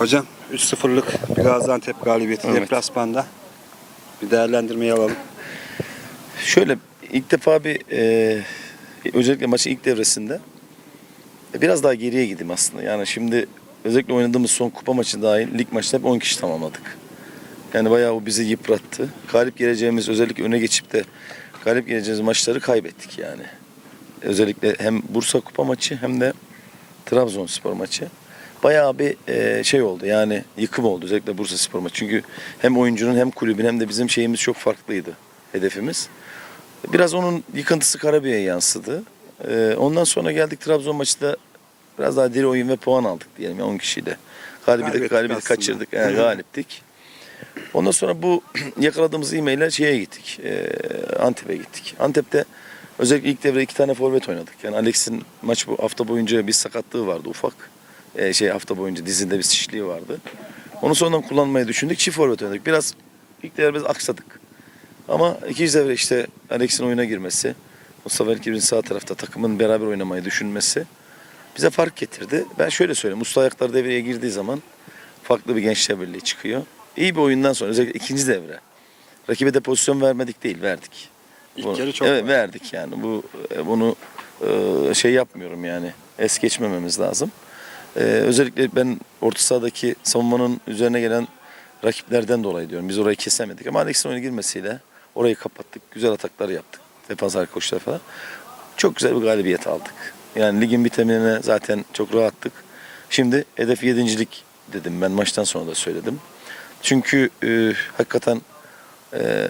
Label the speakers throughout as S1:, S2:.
S1: Hocam 3-0'lık bir Gaziantep galibiyeti
S2: Evet.
S1: deplasmanda. Bir değerlendirmeyi alalım.
S2: Şöyle ilk defa bir e, özellikle maçın ilk devresinde e, biraz daha geriye gideyim aslında. Yani şimdi özellikle oynadığımız son kupa maçı dahil lig maçta hep 10 kişi tamamladık. Yani bayağı o bizi yıprattı. Galip geleceğimiz özellikle öne geçip de galip geleceğimiz maçları kaybettik yani. Özellikle hem Bursa kupa maçı hem de Trabzonspor maçı. Bayağı bir e, şey oldu yani yıkım oldu özellikle Bursa Spor maçı. Çünkü hem oyuncunun hem kulübün hem de bizim şeyimiz çok farklıydı hedefimiz. Biraz onun yıkıntısı Karabük'e yansıdı. Ee, ondan sonra geldik Trabzon maçında biraz daha diri oyun ve puan aldık diyelim ya 10 kişiyle. Galibiyeti,
S1: Kaybettik
S2: galibiyeti
S1: aslında.
S2: kaçırdık. Yani galiptik. Ondan sonra bu yakaladığımız ivmeyle şeye gittik. e, Antep'e gittik. Antep'te özellikle ilk devre iki tane forvet oynadık. Yani Alex'in maç bu hafta boyunca bir sakatlığı vardı ufak. E, şey hafta boyunca dizinde bir şişliği vardı. Onu sonradan kullanmayı düşündük. Çift forvet oynadık. Biraz ilk devre biz aksadık. Ama ikinci devre işte Alex'in oyuna girmesi, Mustafa Erkir'in sağ tarafta takımın beraber oynamayı düşünmesi bize fark getirdi. Ben şöyle söyleyeyim. Usta ayaklar devreye girdiği zaman farklı bir gençler birliği çıkıyor. İyi bir oyundan sonra özellikle ikinci devre. Rakibe de pozisyon vermedik değil, verdik.
S1: İlk
S2: Bunu-
S1: yarı çok
S2: Evet
S1: var.
S2: verdik yani. Bu e, bunu e, şey yapmıyorum yani. Es geçmememiz lazım. E, özellikle ben orta sahadaki savunmanın üzerine gelen rakiplerden dolayı diyorum. Biz orayı kesemedik ama Alex'in oyuna girmesiyle orayı kapattık. Güzel ataklar yaptık. Defans arka koşular falan. Çok güzel bir galibiyet aldık. Yani ligin bitimine zaten çok rahattık. Şimdi hedef yedincilik dedim ben maçtan sonra da söyledim. Çünkü e, hakikaten e,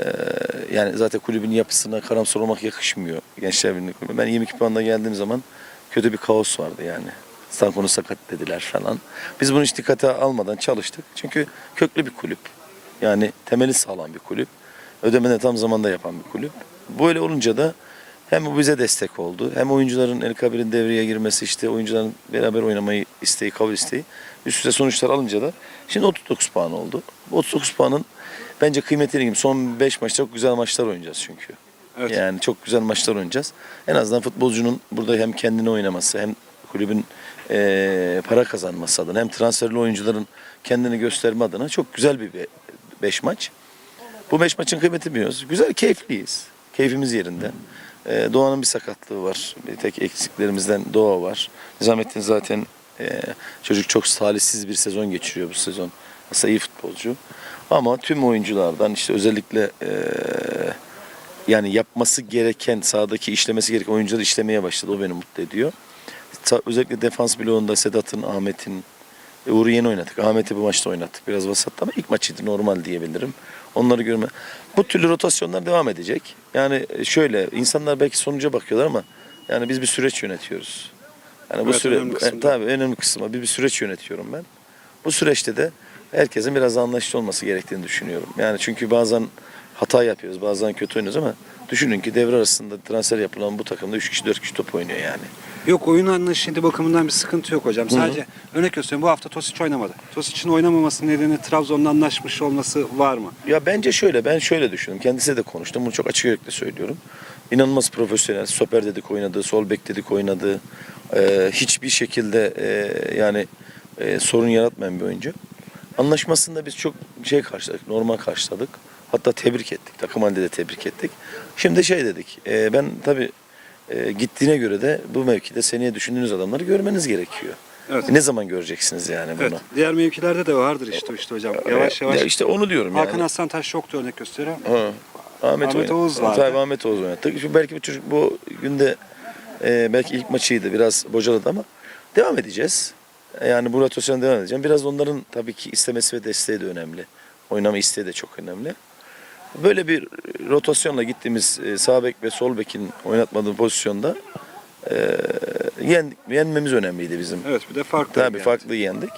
S2: yani zaten kulübün yapısına karamsar olmak yakışmıyor Gençler Birliği kulübü. Ben 22 puanla geldiğim zaman kötü bir kaos vardı yani. Stankon'u sakat dediler falan. Biz bunu hiç dikkate almadan çalıştık. Çünkü köklü bir kulüp. Yani temeli sağlam bir kulüp. Ödemeni tam zamanda yapan bir kulüp. Böyle olunca da hem bu bize destek oldu. Hem oyuncuların El Kabir'in devreye girmesi işte oyuncuların beraber oynamayı isteği, kabul isteği. Üst üste sonuçlar alınca da şimdi 39 puan oldu. Bu 39 puanın bence kıymetini gibi son 5 maçta çok güzel maçlar oynayacağız çünkü.
S1: Evet.
S2: Yani çok güzel maçlar oynayacağız. En azından futbolcunun burada hem kendini oynaması hem kulübün eee, para kazanması adına hem transferli oyuncuların kendini gösterme adına çok güzel bir 5 maç. Bu beş maçın kıymetini biliyoruz. Güzel, keyifliyiz. Keyfimiz yerinde. Ee, Doğan'ın bir sakatlığı var. Bir tek eksiklerimizden Doğa var. Nizamettin zaten e, çocuk çok talihsiz bir sezon geçiriyor bu sezon. Aslında iyi futbolcu. Ama tüm oyunculardan işte özellikle e, yani yapması gereken, sahadaki işlemesi gereken oyuncuları işlemeye başladı. O beni mutlu ediyor. Özellikle defans bloğunda Sedat'ın, Ahmet'in, e, Uğur'u yeni oynadık. Ahmet'i bu maçta oynattık. Biraz vasattı ama ilk maçıydı normal diyebilirim. Onları görme. Bu türlü rotasyonlar devam edecek. Yani e, şöyle insanlar belki sonuca bakıyorlar ama yani biz bir süreç yönetiyoruz. Yani bu
S1: Evet,
S2: süre
S1: önemli kısım
S2: e, tabii önemli kısmı. Bir, bir süreç yönetiyorum ben. Bu süreçte de herkesin biraz anlayışlı olması gerektiğini düşünüyorum. Yani çünkü bazen hata yapıyoruz, bazen kötü oynuyoruz ama düşünün ki devre arasında transfer yapılan bu takımda 3 kişi 4 kişi top oynuyor yani.
S1: Yok oyun anlayışı bakımından bir sıkıntı yok hocam. Sadece örnek gösteriyorum bu hafta Tosic oynamadı. Tosic'in oynamamasının nedeni Trabzon'la anlaşmış olması var mı?
S2: Ya bence şöyle, ben şöyle düşünüyorum. Kendisiyle de konuştum. Bunu çok açık yürekli söylüyorum. İnanılmaz profesyonel. Stoper dedik oynadı, sol bek dedik oynadı. Ee, hiçbir şekilde e, yani e, sorun yaratmayan bir oyuncu. Anlaşmasında biz çok şey karşıladık, normal karşıladık. Hatta tebrik ettik. Takım halinde de tebrik ettik. Şimdi şey dedik. e, ben tabii e, gittiğine göre de bu mevkide seneye düşündüğünüz adamları görmeniz gerekiyor.
S1: Evet.
S2: Ne zaman göreceksiniz yani bunu?
S1: Evet. Diğer mevkilerde de vardır işte işte hocam. Yavaş
S2: E,
S1: yavaş.
S2: ya işte onu diyorum yani.
S1: Hakan Aslan Taş yoktu örnek gösteriyorum.
S2: Ha. Ahmet,
S1: Ahmet. Oğuz vardı.
S2: Tabii Ahmet Oğuz oynattı. Şu belki bu çocuk bu günde e, belki ilk maçıydı. Biraz bocaladı ama devam edeceğiz. Yani bu rotasyona devam edeceğim. Biraz onların tabii ki istemesi ve desteği de önemli. Oynama isteği de çok önemli. Böyle bir rotasyonla gittiğimiz e, sağ bek ve sol bekin oynatmadığı pozisyonda e, yendik, yenmemiz önemliydi bizim.
S1: Evet bir de farklı.
S2: Tabii
S1: yani.
S2: farklı yendik.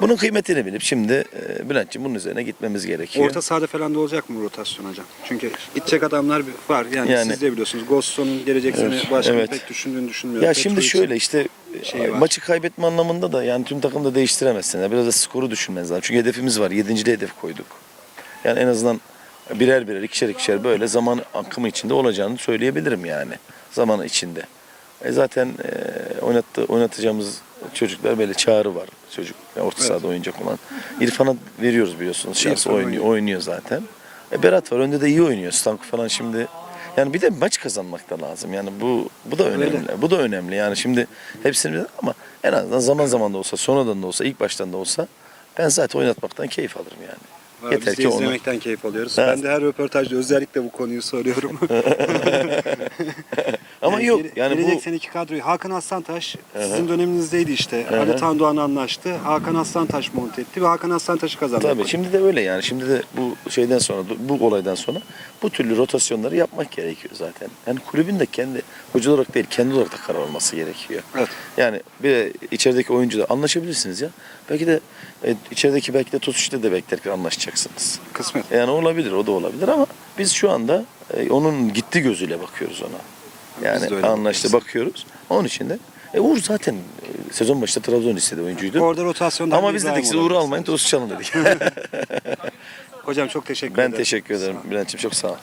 S2: Bunun kıymetini bilip şimdi e, Bülent'ciğim bunun üzerine gitmemiz gerekiyor.
S1: Orta sahada falan da olacak mı rotasyon hocam? Çünkü gidecek adamlar var. Yani,
S2: Yani-
S1: siz de biliyorsunuz. Goston'un gelecek sene
S2: Evet,
S1: başkanın
S2: evet.
S1: pek düşündüğünü düşünmüyorum.
S2: Ya şimdi
S1: Petrovic'in-
S2: şöyle işte e,
S1: var.
S2: maçı kaybetme anlamında da yani tüm takım da değiştiremezsin. Biraz da skoru düşünmeniz lazım. Çünkü hedefimiz var. Yedinciliğe hedef koyduk. Yani en azından birer birer, ikişer ikişer böyle zaman akımı içinde olacağını söyleyebilirim yani. Zamanı içinde. E zaten e, oynattı, oynatacağımız çocuklar böyle çağrı var. Çocuk yani orta sahada oynayacak olan. İrfan'a veriyoruz biliyorsunuz. Şans
S1: İrfan
S2: oynuyor,
S1: oynuyor.
S2: oynuyor zaten. E Berat var önde de iyi oynuyor. Stanko falan şimdi yani bir de maç kazanmak da lazım. Yani bu bu da önemli.
S1: Öyle.
S2: Bu da önemli. Yani şimdi hepsini ama en azından zaman zaman da olsa, sonradan da olsa, ilk baştan da olsa ben zaten oynatmaktan keyif alırım yani.
S1: Var,
S2: Yeter
S1: biz de
S2: ki onu
S1: izlemekten keyif alıyoruz.
S2: Evet.
S1: Ben de her röportajda özellikle bu konuyu soruyorum.
S2: ama yok
S1: gele-
S2: yani
S1: gelecek
S2: bu
S1: seneki kadroyu Hakan Aslantaş sizin döneminizdeydi işte. Ali Tandoğan anlaştı. Hakan Aslantaş monte etti ve Hakan Aslantaş'ı kazandı.
S2: Tabii şimdi de öyle yani. Şimdi de bu şeyden sonra bu olaydan sonra bu türlü rotasyonları yapmak gerekiyor zaten. Yani kulübün de kendi hoca olarak değil kendi olarak da karar alması gerekiyor.
S1: Evet.
S2: Yani bir de içerideki oyuncular anlaşabilirsiniz ya. Belki de e, içerideki belki de Tosuş'ta de beklerken anlaşacaksınız.
S1: Kısmet.
S2: Yani olabilir, o da olabilir ama biz şu anda e, onun gitti gözüyle bakıyoruz ona. Yani anlaştı bakıyoruz. Onun için de e, Uğur zaten e, sezon başında Trabzon istedi oyuncuydu.
S1: Orada rotasyondan
S2: Ama biz dedik siz. Uğur'u almayın, Tosuş'u alın dedik.
S1: Hocam çok teşekkür
S2: ben
S1: ederim.
S2: teşekkür ederim Bülent'ciğim çok sağ ol.